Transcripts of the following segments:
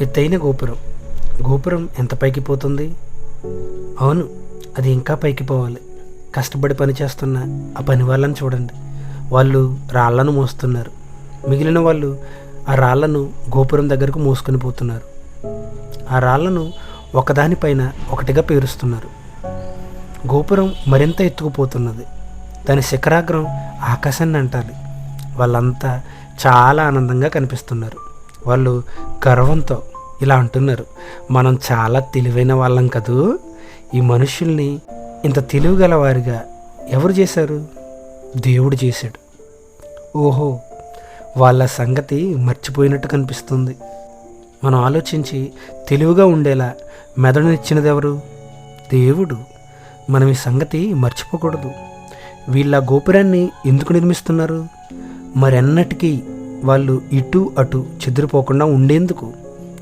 ఎత్తైన గోపురం. గోపురం ఎంత పైకి పోతుంది? అవును అది ఇంకా పైకి పోవాలి. కష్టపడి పని చేస్తున్న ఆ పని వాళ్ళని చూడండి. వాళ్ళు రాళ్ళను మోస్తున్నారు. మిగిలిన వాళ్ళు ఆ రాళ్ళను గోపురం దగ్గరకు మోసుకొని పోతున్నారు. ఆ రాళ్ళను ఒకదానిపైన ఒకటిగా పేరుస్తున్నారు. గోపురం మరింత ఎత్తుకుపోతున్నది దాని శిఖరాగ్రం ఆకాశాన్ని అంటాలి. వాళ్ళంతా చాలా ఆనందంగా కనిపిస్తున్నారు. వాళ్ళు గర్వంతో ఇలా అంటున్నారు. మనం చాలా తెలివైన వాళ్ళం కదూ? ఈ మనుషుల్ని ఇంత తెలివిగల వారిగా ఎవరు చేశారు? దేవుడు చేశాడు. ఓహో వాళ్ళ సంగతి మర్చిపోయినట్టు కనిపిస్తుంది. మనం ఆలోచించి తెలివిగా ఉండేలా మెదడునిచ్చినది ఎవరు దేవుడు. మనం ఈ సంగతి మర్చిపోకూడదు. వీళ్ళ గోపురాన్ని ఎందుకు నిర్మిస్తున్నారు? మరెన్నటికీ వాళ్ళు ఇటు అటు చెదిరిపోకుండా ఉండేందుకు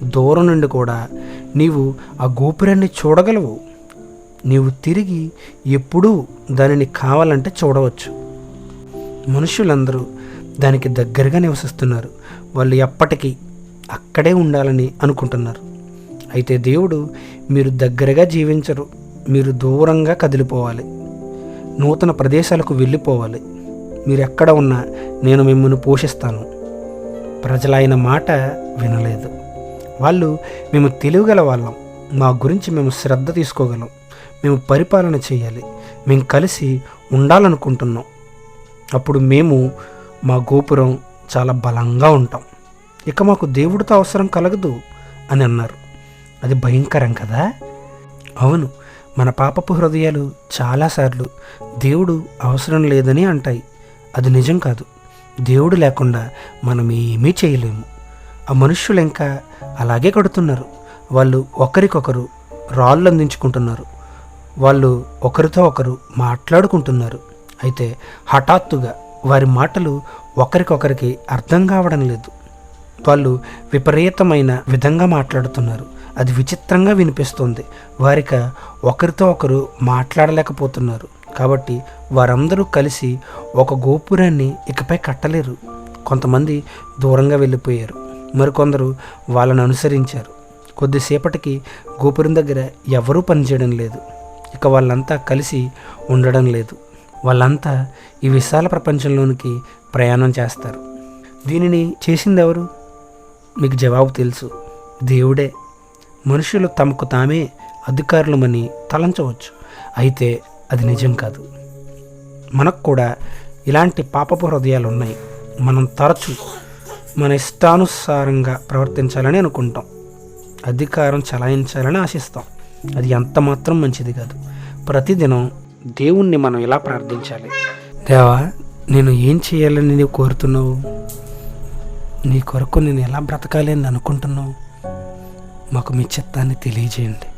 దూరం నుండి కూడా నీవు ఆ గోపురాన్ని చూడగలవు. నీవు తిరిగి ఎప్పుడూ దానిని కావాలంటే చూడవచ్చు. మనుషులందరూ దానికి దగ్గరగా నివసిస్తున్నారు. వాళ్ళు ఎప్పటికీ అక్కడే ఉండాలని అనుకుంటున్నారు. అయితే దేవుడు మీరు దగ్గరగా జీవించరు. మీరు దూరంగా కదిలిపోవాలి. నూతన ప్రదేశాలకు వెళ్ళిపోవాలి. మీరు ఎక్కడ ఉన్నా నేను మిమ్మల్ని పోషిస్తాను. ప్రజలైన మాట వినలేదు. వాళ్ళు మేము తెలివిగల వాళ్ళం మా గురించి మేము శ్రద్ధ తీసుకోగలం. మేము పరిపాలన చేయాలి. మేము కలిసి ఉండాలనుకుంటున్నాం. అప్పుడు మేము మా గోపురం చాలా బలంగా ఉంటాం. ఇక మాకు దేవుడితో అవసరం కలగదు అని అన్నారు. అది భయంకరం కదా? అవును మన పాపపు హృదయాలు చాలాసార్లు దేవుడు అవసరం లేదని అంటాయి. అది నిజం కాదు. దేవుడు లేకుండా మనం ఏమీ చేయలేము. ఆ మనుష్యులు ఇంకా అలాగే కడుతున్నారు. వాళ్ళు ఒకరికొకరు రాళ్ళు అందించుకుంటున్నారు. వాళ్ళు ఒకరితో ఒకరు మాట్లాడుకుంటున్నారు. అయితే హఠాత్తుగా వారి మాటలు ఒకరికొకరికి అర్థం కావడం లేదు. వాళ్ళు విపరీతమైన విధంగా మాట్లాడుతున్నారు. అది విచిత్రంగా వినిపిస్తుంది. వారిక ఒకరితో ఒకరు మాట్లాడలేకపోతున్నారు. కాబట్టి వారందరూ కలిసి ఒక గోపురాన్ని ఇకపై కట్టలేరు. కొంతమంది దూరంగా వెళ్ళిపోయారు. మరికొందరు వాళ్ళను అనుసరించారు. కొద్దిసేపటికి గోపురం దగ్గర ఎవరూ పనిచేయడం లేదు. ఇక వాళ్ళంతా కలిసి ఉండడం లేదు. వాళ్ళంతా ఈ విశాల ప్రపంచంలోనికి ప్రయాణం చేస్తారు. దీనిని చేసింది ఎవరు? మీకు జవాబు తెలుసు. దేవుడే. మనుషులు తమకు తామే అధికారులమని తలంచవచ్చు. అయితే అది నిజం కాదు. మనకు కూడా ఇలాంటి పాపపు హృదయాలు ఉన్నాయి మనం తరచు మన ఇష్టానుసారంగా ప్రవర్తించాలని అనుకుంటాం. అధికారం చలాయించాలని ఆశిస్తాం. అది ఎంత మాత్రం మంచిది కాదు. ప్రతిదినం దేవుణ్ణి మనం ఇలా ప్రార్థించాలి? దేవా నేను ఏం చేయాలని నీవు కోరుతున్నావు? నీ కొరకు నేను ఎలా బ్రతకాలి అని అనుకుంటున్నావు? మాకు మీ చిత్తాన్ని తెలియజేయండి.